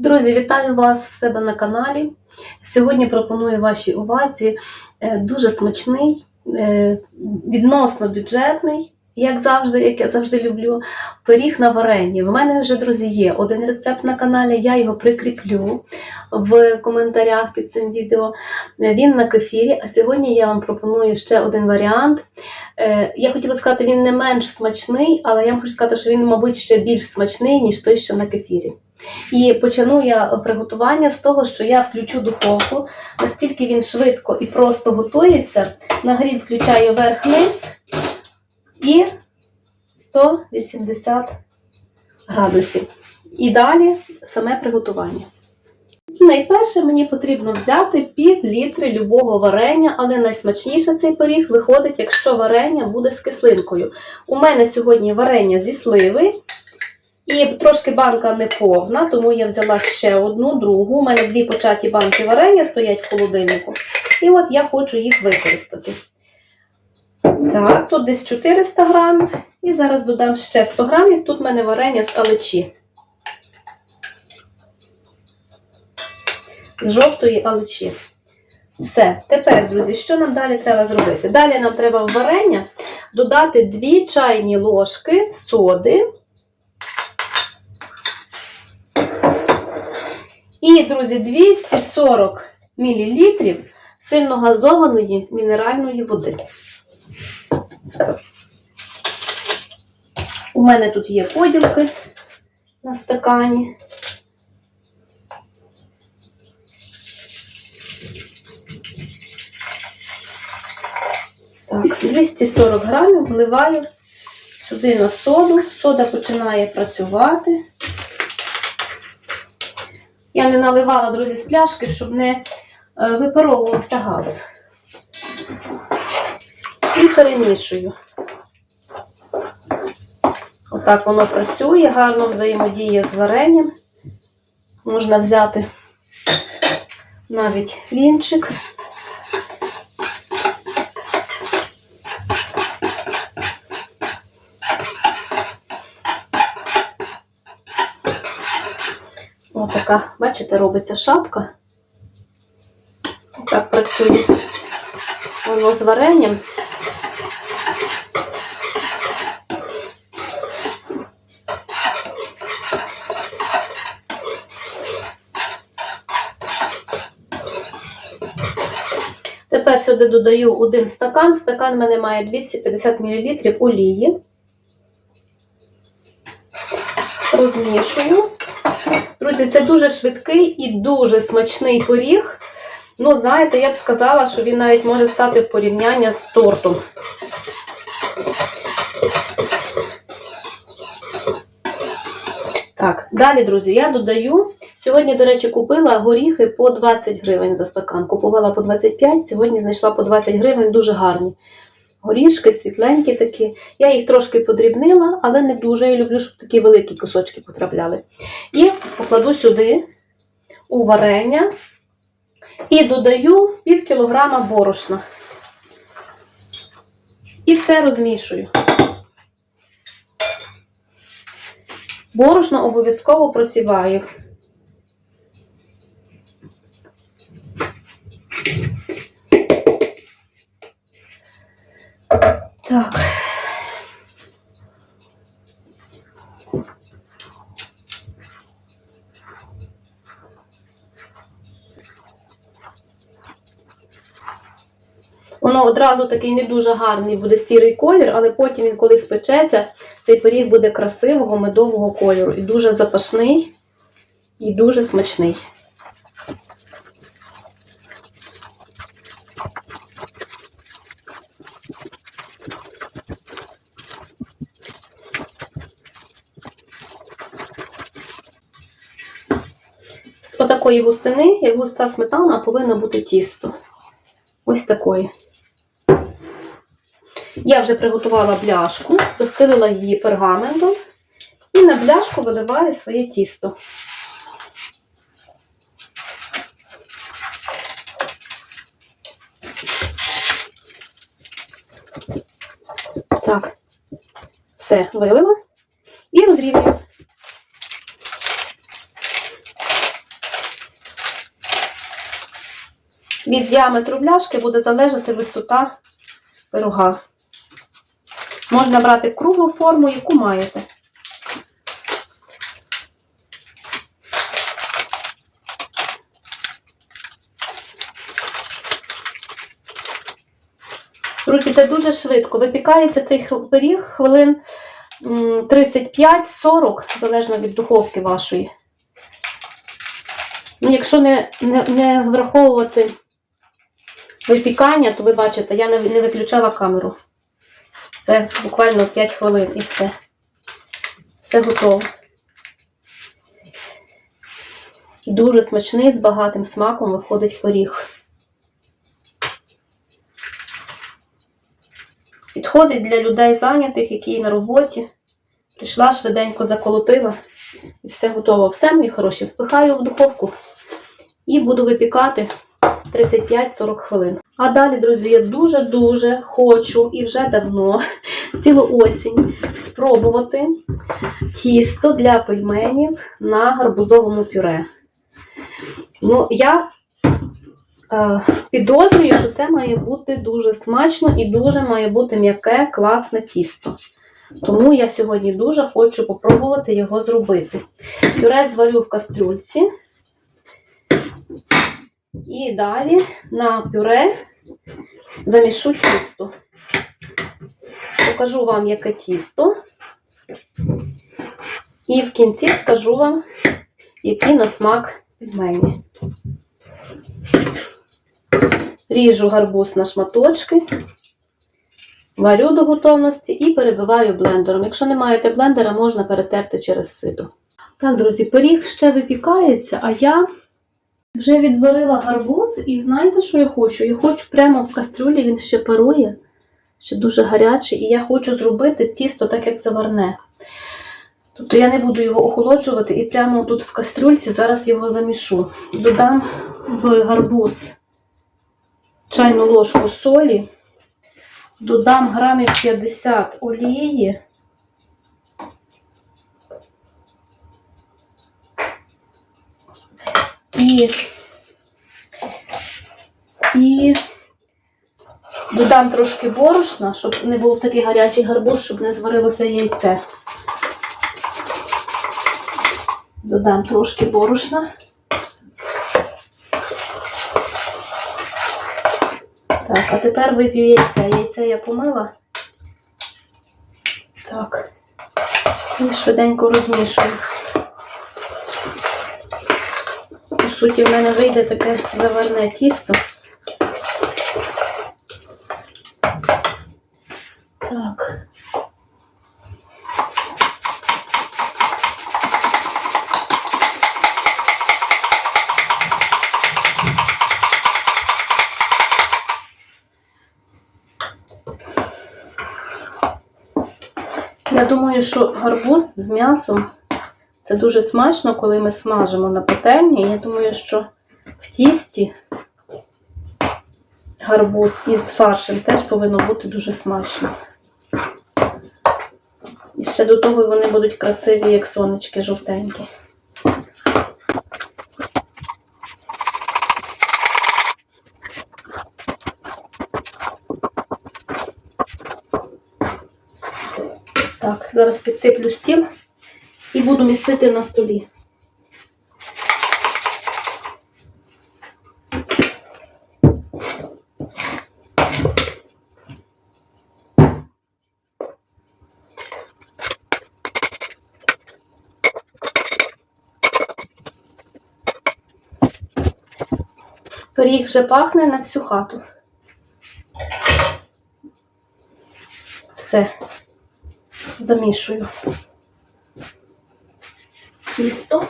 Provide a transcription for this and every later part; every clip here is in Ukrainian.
Друзі, вітаю вас в себе на каналі. Сьогодні пропоную вашій увазі е, дуже смачний, е, відносно бюджетний, як завжди, як я завжди люблю, пиріг на варенні. В мене вже, друзі, є один рецепт на каналі, я його прикріплю в коментарях під цим відео. Він на кефірі, а сьогодні я вам пропоную ще один варіант. Е, Я хотіла сказати, він не менш смачний, але я вам хочу сказати, що він, мабуть, ще більш смачний, ніж той, що на кефірі. І почну я приготування з того, що я включу духовку. Настільки він швидко і просто готується. Нагрів включаю верх-низ і 180 градусів. І далі саме приготування. Найперше мені потрібно взяти пів літри любого варення, але найсмачніше цей пиріг виходить, якщо варення буде з кислинкою. У мене сьогодні варення зі сливи. І трошки банка не повна, тому я взяла ще одну, другу. У мене дві початі банки варення стоять в холодильнику. І от я хочу їх використати. Так, тут десь 400 грамів. І зараз додам ще 100 грамів. Тут в мене варення з алечі. З жовтої алечі. Все. Тепер, друзі, що нам далі треба зробити? Далі нам треба в варення додати 2 чайні ложки соди. І, друзі, 240 мл сильно газованої мінеральної води. У мене тут є поділки на стакані. Так, 240 грамів вливаю сюди на соду. Сода починає працювати. Я не наливала, друзі, з пляшки, щоб не е, випаровувався газ. І перемішую. Отак воно працює, гарно взаємодіє з варенням. Можна взяти навіть вінчик. Ось така, бачите, робиться шапка. Так працює воно з варенням. Тепер сюди додаю один стакан. Стакан в мене має 250 мл олії. Розмішую. Друзі, це дуже швидкий і дуже смачний пиріг. Ну, знаєте, я б сказала, що він навіть може стати в порівняння з тортом. Так, далі, друзі, я додаю. Сьогодні, до речі, купила горіхи по 20 гривень за стакан. Купувала по 25, сьогодні знайшла по 20 гривень, дуже гарні. Горішки, світленькі такі. Я їх трошки подрібнила, але не дуже. Я люблю, щоб такі великі кусочки потрапляли. І покладу сюди у варення і додаю пів кілограма борошна. І все розмішую. Борошно обов'язково просіваю. Так. Воно одразу такий не дуже гарний буде сірий колір, але потім він, коли спечеться, цей пиріг буде красивого медового кольору. І дуже запашний, і дуже смачний. З отакої густини, як густа сметана, повинно бути тісто. Ось такої. Я вже приготувала бляшку, застелила її пергаментом і на бляшку виливаю своє тісто. Так, все вилила і розрівнюю. Від діаметру бляшки буде залежати висота пирога. Можна брати круглу форму, яку маєте. Друзі, це дуже швидко. Випікається цей пиріг хвилин 35-40, залежно від духовки вашої. Ну, якщо не, не, не враховувати випікання, то ви бачите, я не, виключала камеру. Це буквально 5 хвилин і все. Все готово. Дуже смачний, з багатим смаком виходить пиріг. Підходить для людей зайнятих, які на роботі. Прийшла швиденько заколотила і все готово. Все, мої хороші, впихаю в духовку і буду випікати 35-40 хвилин. А далі, друзі, я дуже-дуже хочу і вже давно, цілу осінь, спробувати тісто для пельменів на гарбузовому пюре. Ну, я е, підозрюю, що це має бути дуже смачно і дуже має бути м'яке, класне тісто. Тому я сьогодні дуже хочу попробувати його зробити. Пюре зварю в кастрюльці. І далі на пюре замішу тісто. Покажу вам, яке тісто. І в кінці скажу вам, які на смак пельмені. Ріжу гарбуз на шматочки, варю до готовності і перебиваю блендером. Якщо не маєте блендера, можна перетерти через сито. Так, друзі, пиріг ще випікається, а я вже відварила гарбуз і знаєте, що я хочу? Я хочу прямо в кастрюлі, він ще парує, ще дуже гарячий, і я хочу зробити тісто так, як заварне. Тобто я не буду його охолоджувати і прямо тут в кастрюльці зараз його замішу. Додам в гарбуз чайну ложку солі, додам грамів 50 олії. І, і додам трошки борошна, щоб не був такий гарячий гарбуз, щоб не зварилося яйце. Додам трошки борошна. Так, а тепер вип'ю яйце. Яйце я помила. Так. І швиденько розмішую. По суті, в мене вийде таке заварне тісто. Так. Я думаю, що гарбуз з м'ясом це дуже смачно, коли ми смажимо на пательні. Я думаю, що в тісті гарбуз із фаршем теж повинно бути дуже смачно. І ще до того вони будуть красиві, як сонечки жовтенькі. Так, зараз підсиплю стіл буду місити на столі. Пиріг вже пахне на всю хату. Все замішую тісто.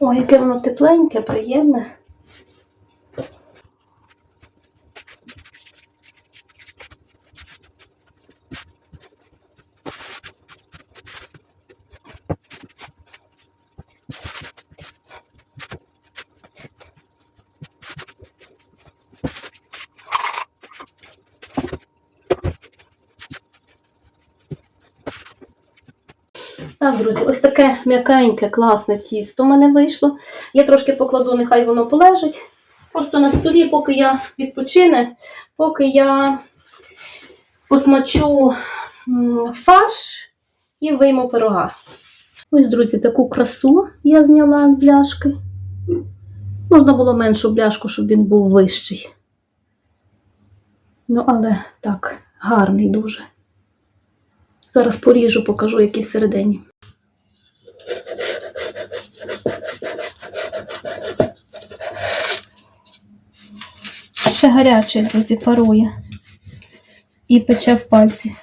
Ой, яке воно тепленьке, приємне. Так, друзі, ось таке м'якеньке, класне тісто в мене вийшло. Я трошки покладу, нехай воно полежить. Просто на столі, поки я відпочине, поки я посмачу фарш і вийму пирога. Ось, друзі, таку красу я зняла з бляшки. Можна було меншу бляшку, щоб він був вищий. Ну, але так, гарний дуже. Зараз поріжу, покажу, який всередині. Ще гарячий, друзі, парує. І пече в пальці.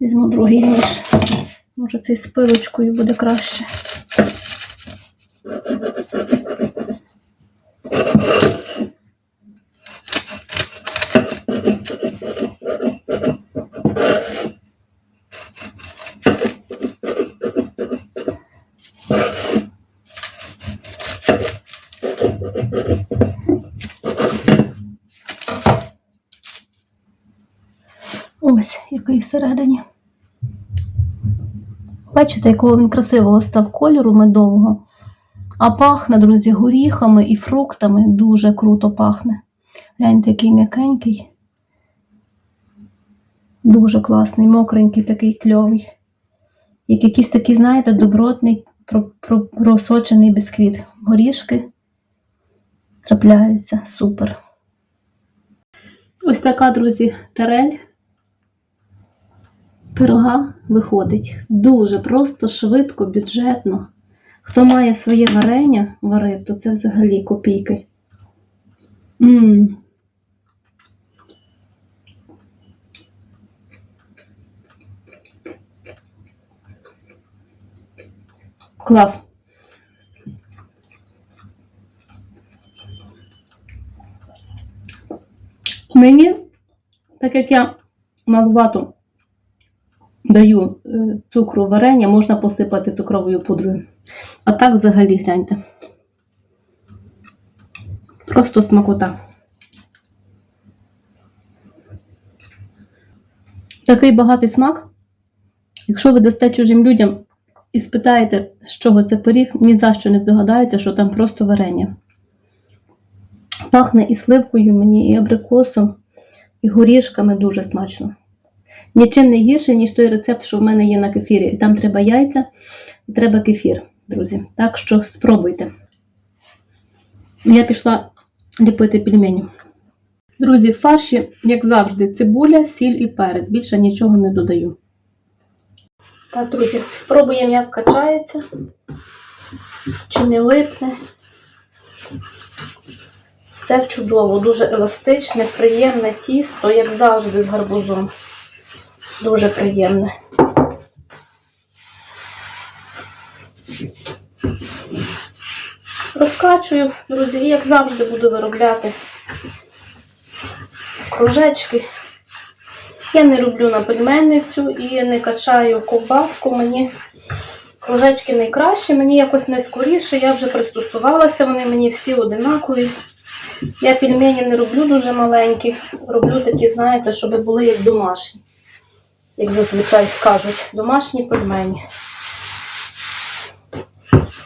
Візьму другий ніж. Може, цей з пилочкою буде краще. Ось який всередині. Бачите, якого він красивого став кольору медового. А пахне, друзі, горіхами і фруктами. Дуже круто пахне. Гляньте, який м'якенький. Дуже класний, мокренький, такий кльовий. Як якийсь такий, знаєте, добротний, про- про- просочений бісквіт. Горішки трапляються. Супер. Ось така, друзі, тарель пирога виходить дуже просто, швидко, бюджетно. Хто має своє варення варив, то це взагалі копійки. М. Клас. Мені, так як я малувато даю е, цукру варення, можна посипати цукровою пудрою. А так взагалі гляньте. Просто смакота. Такий багатий смак. Якщо ви дасте чужим людям і спитаєте, з чого це пиріг, ні за що не здогадаєте, що там просто варення. Пахне і сливкою мені, і абрикосом, і горішками дуже смачно. Нічим не гірше, ніж той рецепт, що в мене є на кефірі. Там треба яйця, треба кефір, друзі. Так що спробуйте. Я пішла ліпити пельмені. Друзі, фарші, як завжди, цибуля, сіль і перець. Більше нічого не додаю. Так, друзі, спробуємо, як качається. Чи не липне. Все чудово, дуже еластичне, приємне тісто, як завжди, з гарбузом. Дуже приємне. Розкачую, друзі, як завжди буду виробляти кружечки. Я не люблю на пельменницю і не качаю ковбаску. Мені кружечки найкраще, мені якось найскоріше, я вже пристосувалася, вони мені всі одинакові. Я пельмені не роблю дуже маленькі, роблю такі, знаєте, щоб були як домашні. Як зазвичай кажуть, домашні пельмені.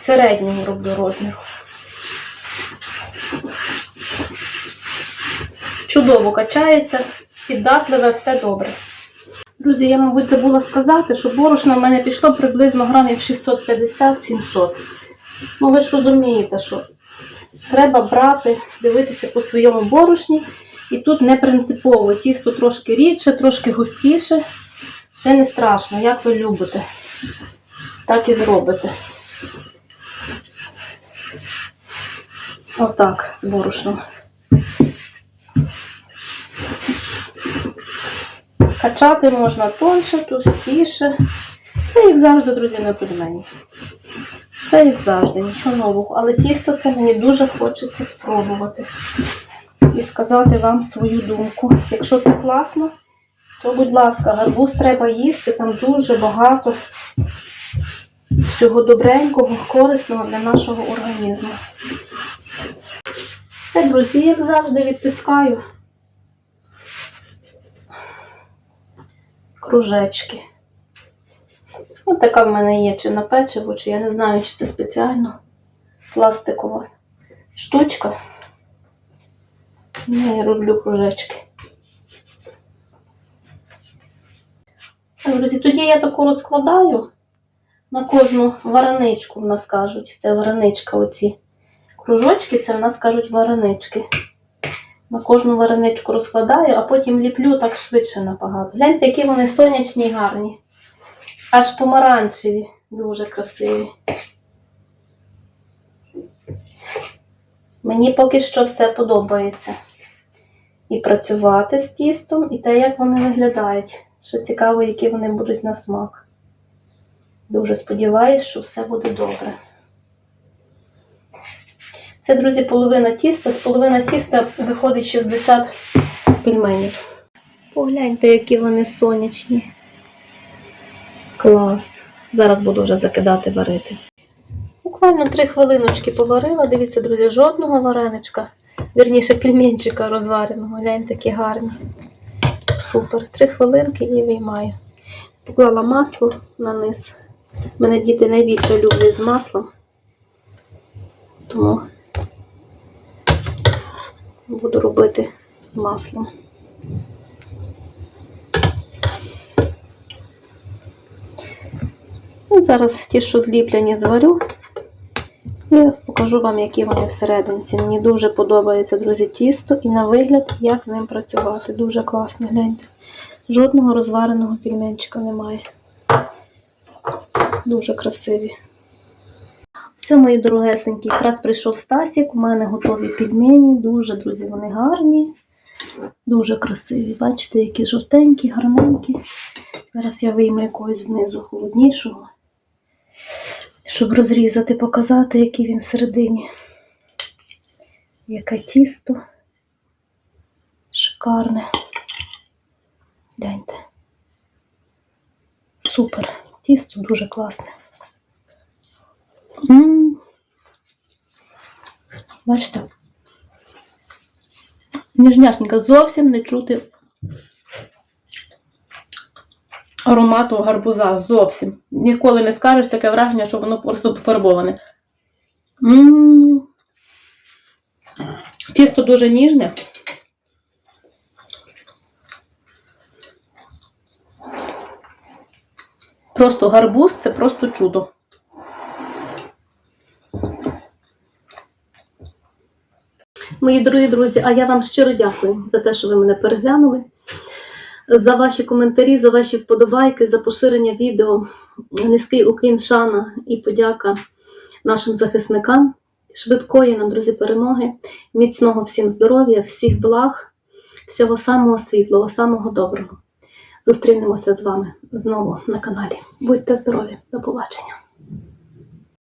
Середнього роблю розміру. Чудово качається, піддатливе, все добре. Друзі, я, мабуть, забула сказати, що борошна в мене пішло приблизно грамів 650-700. Ну, ви ж розумієте, що треба брати, дивитися по своєму борошні. І тут не принципово. Тісто трошки рідше, трошки густіше. Це не страшно, як ви любите. Так і зробите. Отак, з борошном. Качати можна тонше, товстіше. Все як завжди, друзі, на пельмені. Все як завжди, нічого нового. Але тісто це мені дуже хочеться спробувати. І сказати вам свою думку. Якщо це класно, то, будь ласка, гарбуз треба їсти, там дуже багато всього добренького, корисного для нашого організму. Все, друзі, як завжди, відтискаю. кружечки. Ось така в мене є чи на печиво, чи я не знаю, чи це спеціально пластикова штучка. Ну, я роблю кружечки. Друзі, тоді я таку розкладаю на кожну вареничку, в нас кажуть. Це вареничка оці. Кружочки, це в нас кажуть варенички. На кожну вареничку розкладаю, а потім ліплю так швидше набагато. Гляньте, які вони сонячні і гарні. Аж помаранчеві, дуже красиві. Мені поки що все подобається. І працювати з тістом, і те, як вони виглядають. Ще цікаво, які вони будуть на смак. Дуже сподіваюсь, що все буде добре. Це, друзі, половина тіста. З половина тіста виходить 60 пельменів. Погляньте, які вони сонячні. Клас. Зараз буду вже закидати варити. Буквально три хвилиночки поварила. Дивіться, друзі, жодного вареничка. Вірніше, пельменчика розвареного. Гляньте, такі гарні. Супер. Три хвилинки і виймаю. Поклала масло на низ. Мене діти найбільше люблять з маслом. Тому буду робити з маслом. І зараз ті, що зліплені, зварю. І покажу вам, які вони всередині. Мені дуже подобається, друзі, тісто і на вигляд, як з ним працювати. Дуже класно, гляньте. Жодного розвареного пельменчика немає. Дуже красиві. Все, мої дорогесенькі, якраз прийшов Стасік, у мене готові пельмені. Дуже, друзі, вони гарні, дуже красиві. Бачите, які жовтенькі, гарненькі. Зараз я вийму якогось знизу холоднішого, щоб розрізати, показати, який він всередині. Яке тісто. Шикарне. Гляньте. Супер. Тісто дуже класне. М. Бачите? Ніжняшенька зовсім не чути аромату гарбуза. Зовсім. Ніколи не скажеш таке враження, що воно просто пофарбоване. М. Тісто дуже ніжне. Просто гарбуз це просто чудо. Мої дорогі друзі, а я вам щиро дякую за те, що ви мене переглянули, за ваші коментарі, за ваші вподобайки, за поширення відео. Низький уклін, шана і подяка нашим захисникам. Швидкої нам, друзі, перемоги, міцного всім здоров'я, всіх благ, всього самого світлого, самого доброго. Зустрінемося з вами знову на каналі. Будьте здорові, до побачення!